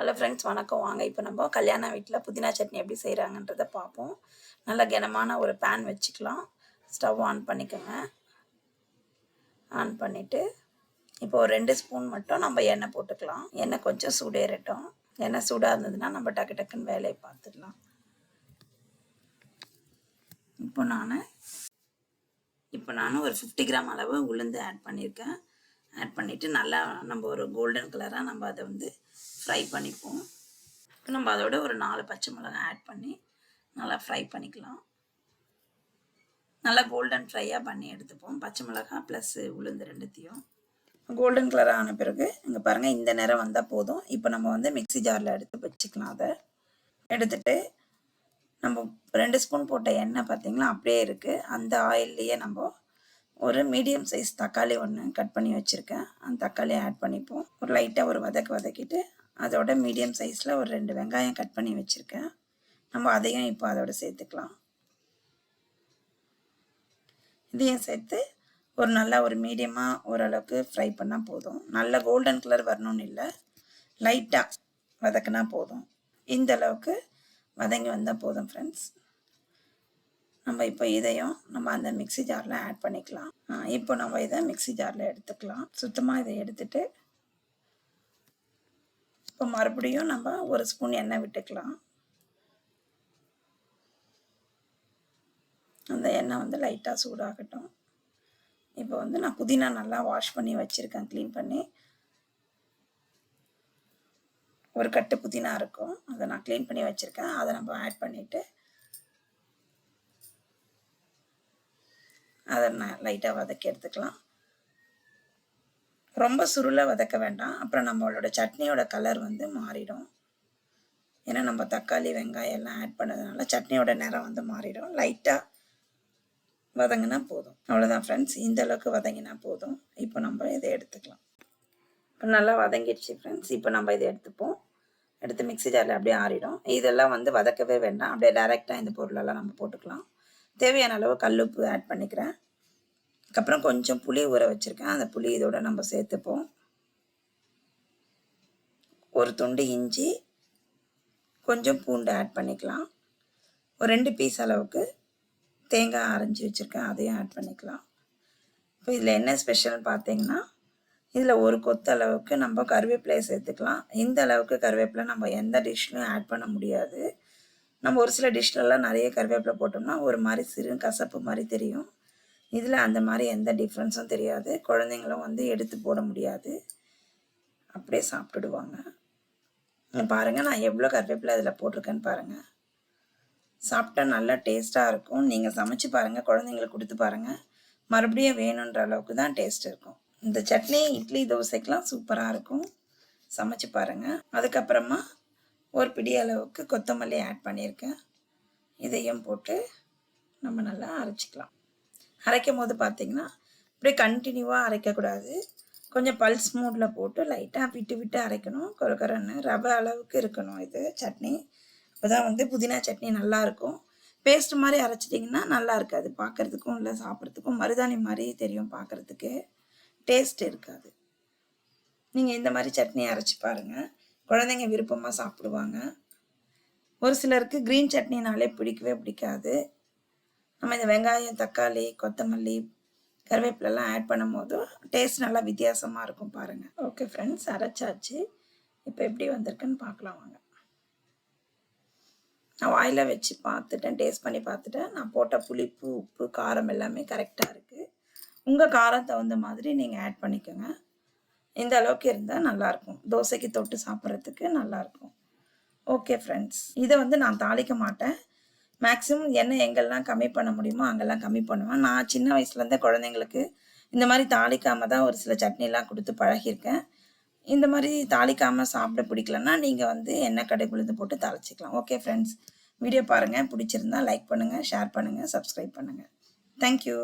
Hello friends வணக்கம். வாங்க இப்போ நம்ம கல்யாண வீட்டில் புதினா சட்னி எப்படி செய்கிறாங்கன்றத பார்ப்போம் நல்ல கனமான ஒரு பேன் வச்சுக்கலாம். ஸ்டவ் ஆன் பண்ணிக்கோங்க. ஆன் பண்ணிவிட்டு இப்போ ஒரு ரெண்டு ஸ்பூன் மட்டும் நம்ம எண்ணெய் போட்டுக்கலாம். எண்ணெய் கொஞ்சம் சூடேறட்டும். எண்ணெய் சூடாக இருந்ததுன்னா நம்ம டக்கு டக்குன்னு வேலையை பார்த்துடலாம். இப்போ நான் இப்போ நான் ஒரு ஃபிஃப்டி கிராம் அளவு உளுந்து ஆட் பண்ணியிருக்கேன் ஆட் பண்ணிவிட்டு நல்லா நம்ம ஒரு கோல்டன் கலராக நம்ம அதை வந்து ஃப்ரை பண்ணிப்போம். நம்ம அதோட ஒரு நாலு பச்சை மிளகாய் ஆட் பண்ணி நல்லா ஃப்ரை பண்ணிக்கலாம். நல்லா கோல்டன் ஃப்ரையாக பண்ணி எடுத்துப்போம். பச்சை மிளகாய் ப்ளஸ் உளுந்து ரெண்டுத்தையும். கோல்டன் கலர் ஆன பிறகு இங்கே பாருங்கள் இந்த நேரம் வந்தால் போதும். இப்போ நம்ம வந்து மிக்சி ஜாரில் எடுத்து வச்சுக்கலாம் அதை. எடுத்துட்டு நம்ம ரெண்டு ஸ்பூன் போட்ட எண்ணெய் பார்த்திங்கன்னா அப்படியே இருக்குது அந்த ஆயில்லையே நம்ம ஒரு மீடியம் சைஸ் தக்காளி ஒன்று கட் பண்ணி வச்சுருக்கேன். அந்த தக்காளியை ஆட் பண்ணிப்போம். ஒரு லைட்டாக ஒரு வதக்கு வதக்கிட்டு அதோட மீடியம் சைஸில் ஒரு ரெண்டு வெங்காயம் கட் பண்ணி வச்சுருக்கேன். நம்ம அதையும் இப்போ அதோட சேர்த்துக்கலாம். இதையும் சேர்த்து ஒரு நல்லா ஒரு மீடியமாக ஓரளவுக்கு ஃப்ரை பண்ணால் போதும். நல்ல கோல்டன் கலர் வரணும்னு இல்லை. லைட்டாக வதக்குனா போதும். இந்த அளவுக்கு வதங்கி வந்தால் போதும் ஃப்ரெண்ட்ஸ் நம்ம இப்போ இதையும் நம்ம அந்த மிக்சி ஜாரில் ஆட் பண்ணிக்கலாம். இப்போ நம்ம இதை மிக்சி ஜாரில் எடுத்துக்கலாம். சுத்தமாக இதை எடுத்துகிட்டு இப்போ மறுபடியும் நம்ம ஒரு ஸ்பூன் எண்ணெய் விட்டுக்கலாம். அந்த எண்ணெய் வந்து லைட்டாக சூடாகட்டும். இப்போ வந்து நான் புதினா நல்லா வாஷ் பண்ணி வச்சுருக்கேன் க்ளீன் பண்ணி. ஒரு கட்டு புதினா இருக்கும் அதை நான் க்ளீன் பண்ணி வச்சுருக்கேன். அதை நம்ம ஆட் பண்ணிவிட்டு அதை நான் லைட்டாக வதக்கி எடுத்துக்கலாம். ரொம்ப சுருளை வதக்க வேண்டாம். அப்புறம் நம்மளோட சட்னியோட கலர் வந்து மாறிடும். ஏன்னா நம்ம தக்காளி வெங்காயம் எல்லாம் ஆட் பண்ணதுனால சட்னியோட நிறம் வந்து மாறிடும். லைட்டாக வதங்கினா போதும். அவ்வளோதான் ஃப்ரெண்ட்ஸ் இந்த அளவுக்கு வதங்கினா போதும். இப்போ நம்ம இதை எடுத்துக்கலாம். இப்போ நல்லா வதங்கிடுச்சு ஃப்ரெண்ட்ஸ் இப்போ நம்ம இதை எடுத்துப்போம். எடுத்து மிக்சி ஜாரில் அப்படியே ஆறிடும். இதெல்லாம் வந்து வதக்கவே வேண்டாம். அப்படியே டைரெக்டாக இந்த பொருளெல்லாம் நம்ம போட்டுக்கலாம். தேவையான அளவு கல்லுப்பு ஆட் பண்ணிக்கிறேன். அதுக்கப்புறம் கொஞ்சம் புளி ஊற வச்சுருக்கேன். அந்த புளி இதோட நம்ம சேர்த்துப்போம். ஒரு துண்டு இஞ்சி கொஞ்சம் பூண்டு ஆட் பண்ணிக்கலாம். ஒரு ரெண்டு பீஸ் அளவுக்கு தேங்காய் அரைஞ்சி வச்சுருக்கேன். அதையும் ஆட் பண்ணிக்கலாம். இப்போ இதில் என்ன ஸ்பெஷல்னு பார்த்தீங்கன்னா இதில் ஒரு கொத்து அளவுக்கு நம்ம கருவேப்பிலையை சேர்த்துக்கலாம். இந்த அளவுக்கு கருவேப்பிலை நம்ம எந்த டிஷ்லையும் ஆட் பண்ண முடியாது. நம்ம ஒரு சில டிஷ்லலாம் நிறைய கருவேப்பிலை போட்டோம்னா ஒரு மாதிரி சிறு கசப்பு மாதிரி தெரியும். இதில் அந்த மாதிரி எந்த டிஃப்ரென்ஸும் தெரியாது. குழந்தைங்களும் வந்து எடுத்து போட முடியாது. அப்படியே சாப்பிட்டுடுவாங்க பாருங்கள் நான் எவ்வளோ கருவேப்பிலை அதில் போட்டிருக்கேன்னு பாருங்கள் சாப்பிட்டா நல்லா டேஸ்ட்டாக இருக்கும். நீங்கள் சமைச்சு பாருங்கள் குழந்தைங்களுக்கு கொடுத்து பாருங்கள் மறுபடியும் வேணுன்ற அளவுக்கு தான் டேஸ்ட் இருக்கும். இந்த சட்னி இட்லி தோசைக்கெலாம் சூப்பராக இருக்கும். சமைச்சு பாருங்கள் அதுக்கப்புறமா ஒரு பிடி அளவுக்கு கொத்தமல்லி ஆட் பண்ணியிருக்கேன். இதையும் போட்டு நம்ம நல்லா அரைச்சிக்கலாம். அரைக்கும் போது பார்த்தீங்கன்னா அப்படியே கண்டினியூவாக அரைக்கக்கூடாது. கொஞ்சம் பல்ஸ் மூடில் போட்டு லைட்டாக விட்டு விட்டு அரைக்கணும். கொரக்கரன்னு ரவை அளவுக்கு இருக்கணும் இது சட்னி. அப்போ தான் வந்து புதினா சட்னி நல்லாயிருக்கும். பேஸ்ட் மாதிரி அரைச்சிட்டிங்கன்னா நல்லா இருக்காது. பார்க்குறதுக்கும் இல்லை சாப்பிட்றதுக்கும் மருதாணி மாதிரி தெரியும் பார்க்குறதுக்கு டேஸ்ட் இருக்காது. நீங்கள் இந்த மாதிரி சட்னி அரைச்சி பாருங்கள் குழந்தைங்க விருப்பமாக சாப்பிடுவாங்க. ஒரு சிலருக்கு க்ரீன் சட்னினாலே பிடிக்கவே பிடிக்காது. நம்ம இந்த வெங்காயம் தக்காளி கொத்தமல்லி கருவேப்பிலெல்லாம் ஆட் பண்ணும் போது டேஸ்ட் நல்லா வித்தியாசமாக இருக்கும் பாருங்கள் ஓகே ஃப்ரெண்ட்ஸ் அரைச்சாச்சு. இப்போ எப்படி வந்திருக்குன்னு பார்க்கலாம் வாங்க. நான் வாயில் வச்சு பார்த்துட்டேன் டேஸ்ட் பண்ணி பார்த்துட்டேன். நான் போட்ட புளிப்பு உப்பு காரம் எல்லாமே கரெக்டாக இருக்குது உங்கள் காரம் தகுந்த மாதிரி நீங்கள் ஆட் பண்ணிக்கோங்க. இந்த அளவுக்கு இருந்தால் நல்லாயிருக்கும் தோசைக்கு தொட்டு சாப்பிட்றதுக்கு நல்லாயிருக்கும் ஓகே ஃப்ரெண்ட்ஸ் இதை வந்து நான் தாளிக்க மாட்டேன். மேக்ஸிமம் என்ன எங்கெல்லாம் கம்மி பண்ண முடியுமோ அங்கெல்லாம் கம்மி பண்ணுவேன். நான் சின்ன வயசுலேருந்தே குழந்தைங்களுக்கு இந்த மாதிரி தாளிக்காமல் தான் ஒரு சில சட்னிலாம் கொடுத்து பழகியிருக்கேன். இந்த மாதிரி தாளிக்காமல் சாப்பிட பிடிக்கலன்னா நீங்கள் வந்து எண்ணெய் கடை உளுந்து போட்டு தாளிச்சிக்கலாம். ஓகே ஃப்ரெண்ட்ஸ் வீடியோ பாருங்கள் பிடிச்சிருந்தா லைக் பண்ணுங்கள் ஷேர் பண்ணுங்கள் சப்ஸ்கிரைப் பண்ணுங்கள் தேங்க்யூ